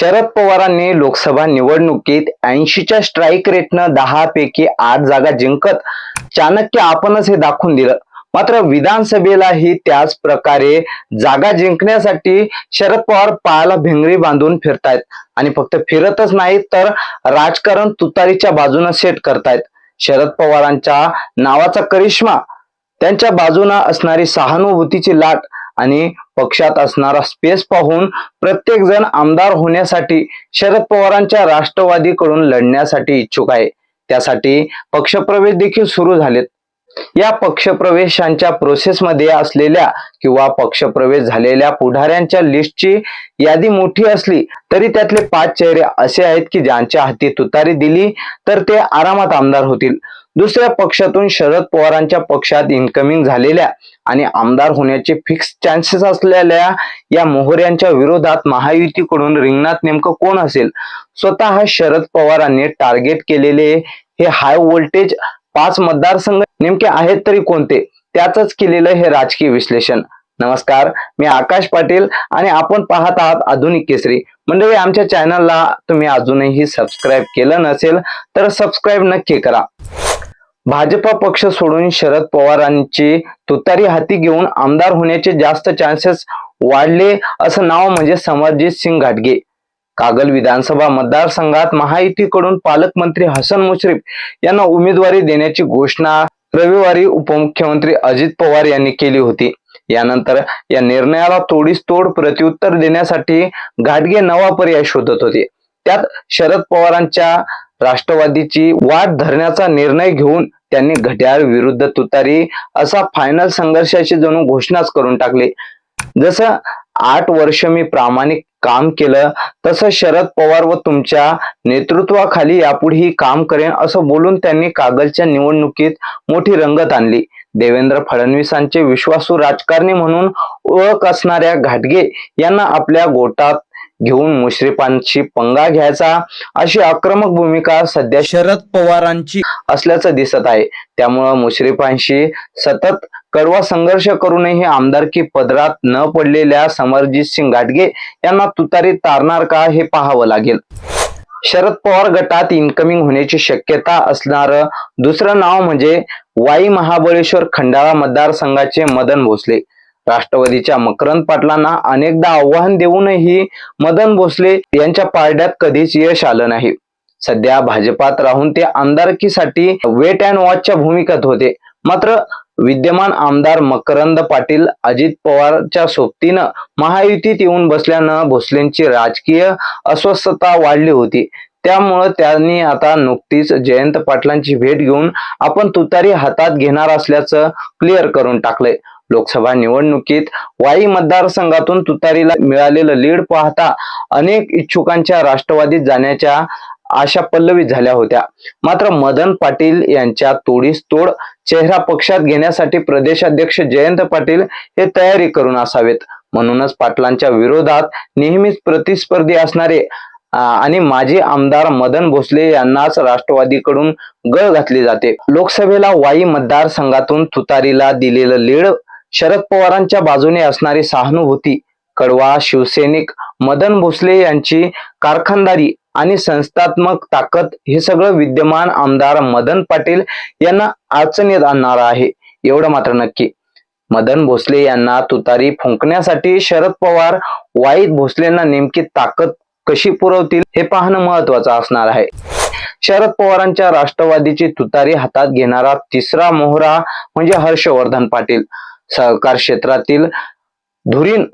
शरद पवारांनी लोकसभा निवडणुकीत ऐंशीच्या स्ट्राईक रेटनं दहा पैकी आठ जागा जिंकत चाणक्य आपणच हे दाखवून दिलं. मात्र विधानसभेलाही त्याच प्रकारे जागा जिंकण्यासाठी शरद पवार पायाला भिंगरी बांधून फिरतायत. आणि फक्त फिरतच नाहीत तर राजकारण तुतारीच्या बाजूनं सेट करतायत. शरद पवारांच्या नावाचा करिश्मा त्यांच्या बाजूनं असणारी सहानुभूतीची लाट आणि पक्षात असणारा स्पेस पाहून प्रत्येक जण आमदार होण्यासाठी शरद पवारांच्या राष्ट्रवादीकडून लढण्यासाठी इच्छुक आहे. त्यासाठी पक्षप्रवेश देखील सुरू झालेत. या पक्षप्रवेशांच्या प्रोसेसमध्ये असलेल्या किंवा पक्षप्रवेश झालेल्या पुढाऱ्यांच्या लिस्टची यादी मोठी असली तरी त्यातले पाच चेहरे असे आहेत की ज्यांच्या हाती तुतारी दिली तर ते आरामात आमदार होतील. दुसऱ्या पक्षातून शरद पवारांच्या पक्षात इन्कमिंग झालेल्या आणि आमदार होण्याचे फिक्स चान्सेस असलेल्या या मोहऱ्यांच्या विरोधात महायुतीकडून रिंगणात नेमकं कोण असेल? स्वतः शरद पवारांनी टार्गेट केलेले हे हाय व्होल्टेज पाच मतदारसंघ नेमके आहेत तरी कोणते? त्याच केलेलं हे राजकीय विश्लेषण. नमस्कार मी आकाश पाटील आणि आपण पाहत आहात आधुनिक केसरी. मंडळी आमच्या चॅनलला तुम्ही अजूनही सबस्क्राईब केलं नसेल तर सबस्क्राईब नक्की करा. भाजपा पक्ष सोडून शरद पवारांची तुतारी हाती घेऊन आमदार होण्याचे जास्त चान्सेस वाढले असं नाव म्हणजे समरजित सिंग घाटगे. कागल विधानसभा मतदारसंघात महायुतीकडून पालकमंत्री हसन मुश्रीफ यांना उमेदवारी देण्याची घोषणा रविवारी उपमुख्यमंत्री अजित पवार यांनी केली होती. यानंतर या निर्णयाला तोडीस तोड प्रत्युत्तर देण्यासाठी घाटगे नवा पर्याय शोधत होते. त्यात शरद पवारांच्या राष्ट्रवादीची वाट धरण्याचा निर्णय घेऊन त्यांनी घड्याळ विरुद्ध तुतारी असा फायनल संघर्षाची जणू घोषणाच करून टाकली. जसं आठ वर्ष मी प्रामाणिक काम केलं तसं शरद पवार व तुमच्या नेतृत्वाखाली यापुढेही काम करेन असं बोलून त्यांनी कागलच्या निवडणुकीत मोठी रंगत आणली. देवेंद्र फडणवीसांचे विश्वासू राजकारणी म्हणून ओळख असणाऱ्या घाटगे यांना आपल्या गोटात घेऊन मुश्रीफांची पंगा घ्यायचा अशी आक्रमक भूमिका सध्या शरद पवारांची असल्याचं दिसत आहे. त्यामुळं मुश्रीफांशी सतत कडवा संघर्ष करूनही आमदारकी पदरात न पडलेल्या समरजित सिंग घाटगे यांना तुतारी तारणार का हे पाहावं लागेल. शरद पवार गटात इन्कमिंग होण्याची शक्यता असणार दुसरं नाव म्हणजे वाई महाबळेश्वर खंडाळा मतदारसंघाचे मदन भोसले. राष्ट्रवादीच्या मकरंद पाटलांना अनेकदा आव्हान देऊनही मदन भोसले यांच्या पारड्यात कधीच यश आलं नाही. सध्या भाजपात राहून ते आमदारकीसाठी वेट अँड वॉचच्या भूमिकेत होते. मात्र विद्यमान आमदार मकरंद पाटील अजित पवारच्या सोबतीनं महायुतीत येऊन बसल्यानं भोसलेंची राजकीय अस्वस्थता वाढली होती. त्यामुळं त्यांनी आता नुकतीच जयंत पाटलांची भेट घेऊन आपण तुतारी हातात घेणार असल्याचं क्लिअर करून टाकलंय. लोकसभा निवडणुकीत वाई मतदारसंघातून तुतारीला मिळालेलं लीड पाहता अनेक इच्छुकांच्या राष्ट्रवादीत जाण्याच्या आशा पल्लवी झाल्या होत्या. मात्र मदन पाटील यांच्या तोडीस तोड चेहरा पक्षात घेण्यासाठी प्रदेशाध्यक्ष जयंत पाटील हे तयारी करून असावेत. म्हणूनच पाटलांच्या विरोधात नेहमीच प्रतिस्पर्धी असणारे आणि माजी आमदार मदन भोसले यांनाच राष्ट्रवादीकडून गळ घातली जाते. लोकसभेला वाई मतदारसंघातून तुतारीला दिलेलं लीड शरद पवारांच्या बाजूने असणारी सहानुभूती कडवा शिवसैनिक मदन भोसले यांची कारखानदारी आणि संस्थात्मक ताकद हे सगळं विद्यमान आमदार मदन पाटील यांना अडचणीत आणणार आहे. एवढं मात्र नक्की. मदन भोसले यांना तुतारी फुंकण्यासाठी शरद पवार वाईट भोसलेंना नेमकी ताकद कशी पुरवतील हे पाहणं महत्वाचं असणार आहे. शरद पवारांच्या राष्ट्रवादीची तुतारी हातात घेणारा तिसरा मोहरा म्हणजे हर्षवर्धन पाटील. सहकार क्षेत्रातील धुरीण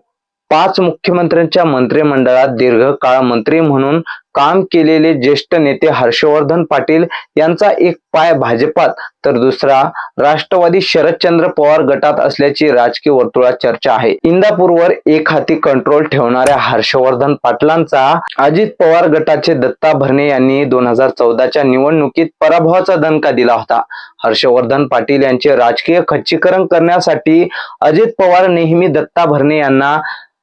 पाच मुख्यमंत्र्यांच्या मंत्रिमंडळात दीर्घकाळ मंत्री म्हणून काम केलेले ज्येष्ठ नेते हर्षवर्धन पाटील यांचा एक पाय भाजपात तर दुसरा राष्ट्रवादी शरदचंद्र पवार गटात असल्याची राजकीय वर्तुळात चर्चा आहे. इंदापूरवर एक हाती कंट्रोल ठेवणाऱ्या हर्षवर्धन पाटलांचा अजित पवार गटाचे दत्ता भरणे यांनी दोन हजार चौदाच्या निवडणुकीत पराभवाचा दणका दिला होता. हर्षवर्धन पाटील यांचे राजकीय खच्चीकरण करण्यासाठी अजित पवार नेहमी दत्ता भरणे यांना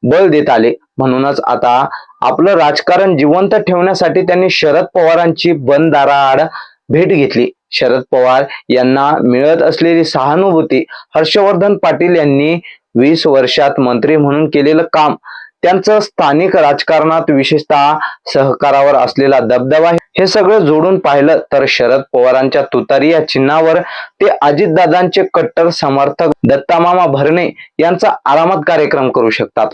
बळ देत आले. म्हणूनच आता आपलं राजकारण जिवंत ठेवण्यासाठी त्यांनी शरद पवारांची बंदाराआड भेट घेतली. शरद पवार यांना मिळत असलेली सहानुभूती हर्षवर्धन पाटील यांनी वीस वर्षात मंत्री म्हणून केलेलं काम. त्यांचं स्थानिक राजकारणात विशेषतः सहकारावर असलेला दबदबा हे सगळं जोडून पाहिलं तर शरद पवारांच्या तुतारी या चिन्हावर ते अजितदादांचे कट्टर समर्थक दत्तामामा भरणे यांचा आरामात कार्यक्रम करू शकतात.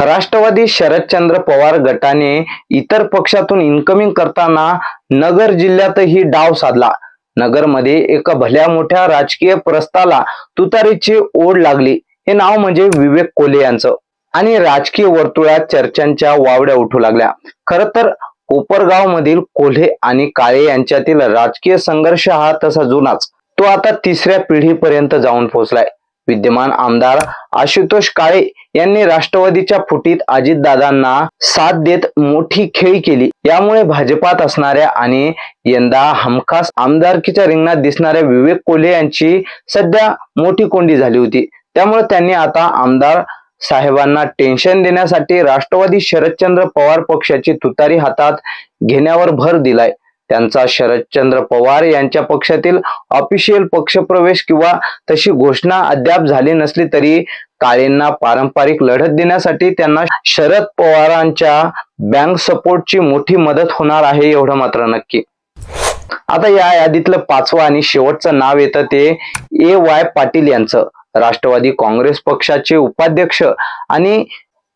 राष्ट्रवादी शरदचंद्र पवार गटाने इतर पक्षातून इन्कमिंग करताना नगर जिल्ह्यातही डाव साधला. नगरमध्ये एका भल्या मोठ्या राजकीय प्रस्ताला तुतारीची ओढ लागली. हे नाव म्हणजे विवेक कोल्हे यांचं. आणि राजकीय वर्तुळात चर्चांच्या वावड्या उठू लागल्या. खर तर कोपरगाव मधील कोल्हे आणि काळे यांच्यातील राजकीय संघर्ष हा तसा जुनाच. तो आता तिसऱ्या पिढीपर्यंत जाऊन पोहोचलाय विद्यमान आमदार आशुतोष काळे यांनी राष्ट्रवादीच्या फुटीत अजितदादांना साथ देत मोठी खेळी केली. यामुळे भाजपात असणाऱ्या आणि यंदा हमखास आमदारकीच्या रिंगणात दिसणाऱ्या विवेक कोल्हे यांची सध्या मोठी कोंडी झाली होती. त्यामुळे त्यांनी आता आमदार साहेबांना टेन्शन देण्यासाठी राष्ट्रवादी शरदचंद्र पवार पक्षाची तुतारी हातात घेण्यावर भर दिलाय. त्यांचा शरदचंद्र पवार यांच्या पक्षातील ऑफिशियल पक्षप्रवेश किंवा तशी घोषणा अद्याप झाली नसली तरी काळेंना पारंपरिक लढत देण्यासाठी त्यांना शरद पवारांच्या बँक सपोर्टची मोठी मदत होणार आहे एवढं मात्र नक्की. आता या यादीतलं पाचवं आणि शेवटचं नाव येतं ते ए वाय पाटील यांचं. राष्ट्रवादी काँग्रेस पक्षाचे उपाध्यक्ष आणि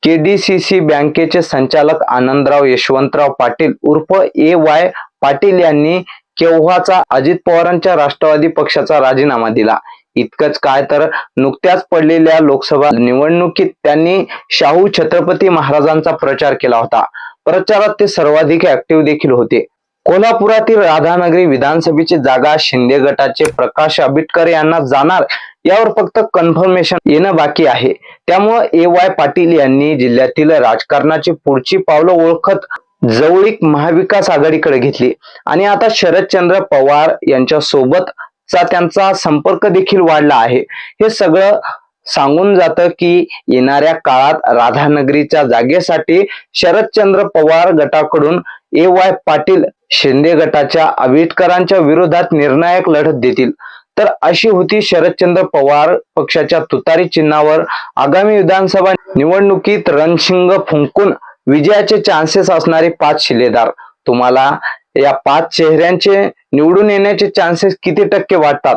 केडीसीसी बँकेचे संचालक आनंदराव यशवंतराव पाटील उर्फ ए वाय पाटील यांनी केव्हाचा अजित पवारांच्या राष्ट्रवादी पक्षाचा राजीनामा दिला? इतकंच काय तर नुकत्याच पडलेल्या लोकसभा निवडणुकीत त्यांनी शाहू छत्रपती महाराजांचा प्रचार केला होता. प्रचारात ते सर्वाधिक ऍक्टिव्ह देखील होते. कोल्हापुरातील राधानगरी विधानसभेची जागा शिंदे गटाचे प्रकाश आंबेडकर यांना जाणार यावर फक्त कन्फर्मेशन येणं बाकी आहे. त्यामुळं ए वाय पाटील यांनी जिल्ह्यातील राजकारणाची पुढची पावलं ओळखत जवळीक महाविकास आघाडीकडे घेतली. आणि आता शरदचंद्र पवार यांच्या सोबतचा त्यांचा संपर्क देखील वाढला आहे. हे सगळं सांगून जातं की येणाऱ्या काळात राधानगरीच्या जागेसाठी शरदचंद्र पवार गटाकडून ए वाय पाटील शिंदे गटाच्या आंबेडकरांच्या विरोधात निर्णायक लढत देतील. तर अशी होती शरदचंद्र पवार पक्षाच्या तुतारी चिन्हावर आगामी विधानसभा निवडणुकीत रणशिंग फुंकून विजयाचे चान्सेस असणारे पाच शिलेदार. तुम्हाला या पाच चेहऱ्यांचे निवडून येण्याचे चान्सेस किती टक्के वाटतात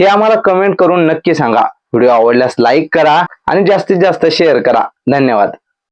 हे आम्हाला कमेंट करून नक्की सांगा. व्हिडिओ आवडल्यास लाईक करा आणि जास्तीत जास्त शेअर करा. धन्यवाद.